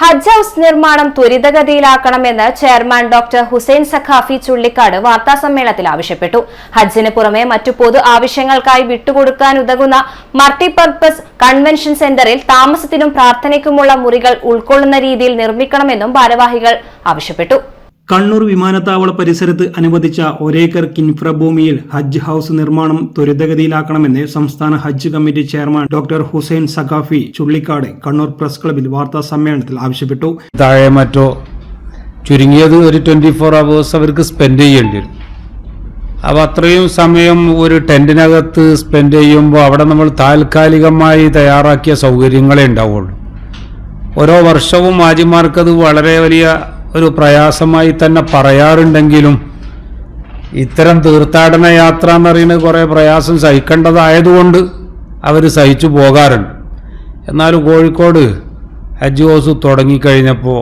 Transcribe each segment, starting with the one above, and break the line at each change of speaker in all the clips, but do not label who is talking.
ഹജ്ജ് house നിർമ്മാണം ത്വരിതഗതിയിലാക്കണമെന്ന് chairman doctor Hussain Saqafi Chullikkad വാർത്താസമ്മേളനത്തിൽ ആവശ്യപ്പെട്ടു. ഹജ്ജിന് പുറമെ മറ്റു പൊതു ആവശ്യങ്ങൾക്കായി വിട്ടുകൊടുക്കാൻ ഉതകുന്ന മൾട്ടിപർപ്പസ് കൺവെൻഷൻ സെന്ററിൽ താമസത്തിനും പ്രാർത്ഥനയ്ക്കുമുള്ള മുറികൾ ഉൾക്കൊള്ളുന്ന രീതിയിൽ നിർമ്മിക്കണമെന്നും ഭാരവാഹികൾ ആവശ്യപ്പെട്ടു.
കണ്ണൂർ വിമാനത്താവള പരിസരത്ത് അനുവദിച്ച ഒരേക്കർ കിൻഫ്ര ഭൂമിയിൽ ഹജ്ജ് ഹൌസ് നിർമ്മാണം ത്വരിതഗതിയിലാക്കണമെന്ന് സംസ്ഥാന Hajj committee chairman doctor Hussain Saqafi Chullikkad Kannur press ക്ലബിൽ വാർത്താ സമ്മേളനത്തിൽ ആവശ്യപ്പെട്ടു.
താഴെ മറ്റോ ചുരുങ്ങിയത് ഒരു ട്വന്റി ഫോർ അവേഴ്സ് അവർക്ക് സ്പെൻഡ് ചെയ്യേണ്ടി വരും. അപ്പോൾ അത്രയും സമയം ഒരു ടെന്റിനകത്ത് സ്പെൻഡ് ചെയ്യുമ്പോൾ അവിടെ നമ്മൾ താൽക്കാലികമായി തയ്യാറാക്കിയ സൗകര്യങ്ങളേ ഉണ്ടാവുള്ളൂ. ഓരോ വർഷവും ആജിമാർക്കത് വളരെ വലിയ ഒരു പ്രയാസമായി തന്നെ പറയാറുണ്ടെങ്കിലും ഇത്തരം തീർത്ഥാടന യാത്ര എന്ന് പറയുന്നത് കുറേ പ്രയാസം സഹിക്കേണ്ടതായതുകൊണ്ട് അവർ സഹിച്ചു പോകാറുണ്ട്. എന്നാലും കോഴിക്കോട് ഹജ്ജ് ഹൗസ് തുടങ്ങിക്കഴിഞ്ഞപ്പോൾ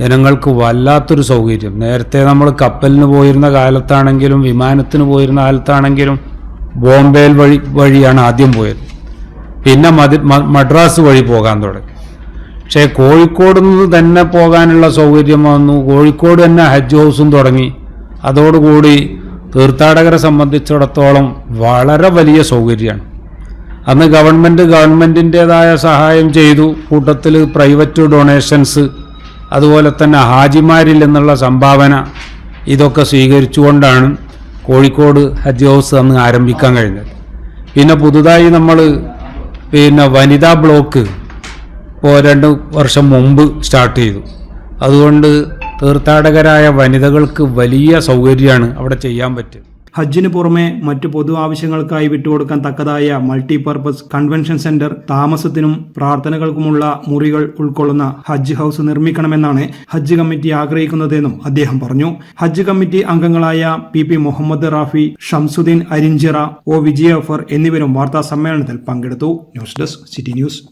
ജനങ്ങൾക്ക് വല്ലാത്തൊരു സൗകര്യം. നേരത്തെ നമ്മൾ കപ്പലിന് പോയിരുന്ന കാലത്താണെങ്കിലും വിമാനത്തിന് പോയിരുന്ന കാലത്താണെങ്കിലും ബോംബെയിൽ വഴി വഴിയാണ് ആദ്യം പോയത്. പിന്നെ മദ്രാസ് വഴി പോകാൻ തുടങ്ങി. പക്ഷേ കോഴിക്കോട് നിന്ന് തന്നെ പോകാനുള്ള സൗകര്യം വന്നു. കോഴിക്കോട് തന്നെ ഹജ്ജ് ഹൗസും തുടങ്ങി. അതോടുകൂടി തീർത്ഥാടകരെ സംബന്ധിച്ചിടത്തോളം വളരെ വലിയ സൗകര്യമാണ്. അന്ന് ഗവൺമെന്റ് ഗവൺമെന്റിന്റേതായ സഹായം ചെയ്തു. കൂട്ടത്തിൽ പ്രൈവറ്റ് ഡൊണേഷൻസ് അതുപോലെ തന്നെ ഹാജിമാരിൽ നിന്നുള്ള സംഭാവന ഇതൊക്കെ സ്വീകരിച്ചുകൊണ്ടാണ് കോഴിക്കോട് ഹജ്ജ് ഹൗസ് അന്ന് ആരംഭിക്കാൻ കഴിഞ്ഞത്. പിന്നെ പുതുതായി നമ്മൾ പിന്നെ വനിതാ ബ്ലോക്ക് ഇപ്പോൾ രണ്ട് വർഷം മുമ്പ് സ്റ്റാർട്ട് ചെയ്തു. അതുകൊണ്ട് തീർത്ഥാടകരായ വനിതകൾക്ക് വലിയ സൗകര്യമാണ് അവിടെ ചെയ്യാൻ പറ്റുക.
ഹജ്ജിന് പുറമെ മറ്റു പൊതു ആവശ്യങ്ങൾക്കായി വിട്ടുകൊടുക്കാൻ തക്കതായ മൾട്ടിപർപ്പസ് കൺവെൻഷൻ സെന്റർ താമസത്തിനും പ്രാർത്ഥനകൾക്കുമുള്ള മുറികൾ ഉൾക്കൊള്ളുന്ന ഹജ്ജ് ഹൌസ് നിർമ്മിക്കണമെന്നാണ് ഹജ്ജ് കമ്മിറ്റി ആഗ്രഹിക്കുന്നതെന്നും അദ്ദേഹം പറഞ്ഞു. ഹജ്ജ് കമ്മിറ്റി അംഗങ്ങളായ P P Muhammad Rafi Shamsuddin Arinchira O Vijayafar എന്നിവരും വാർത്താ സമ്മേളനത്തിൽ പങ്കെടുത്തു. News desk city news.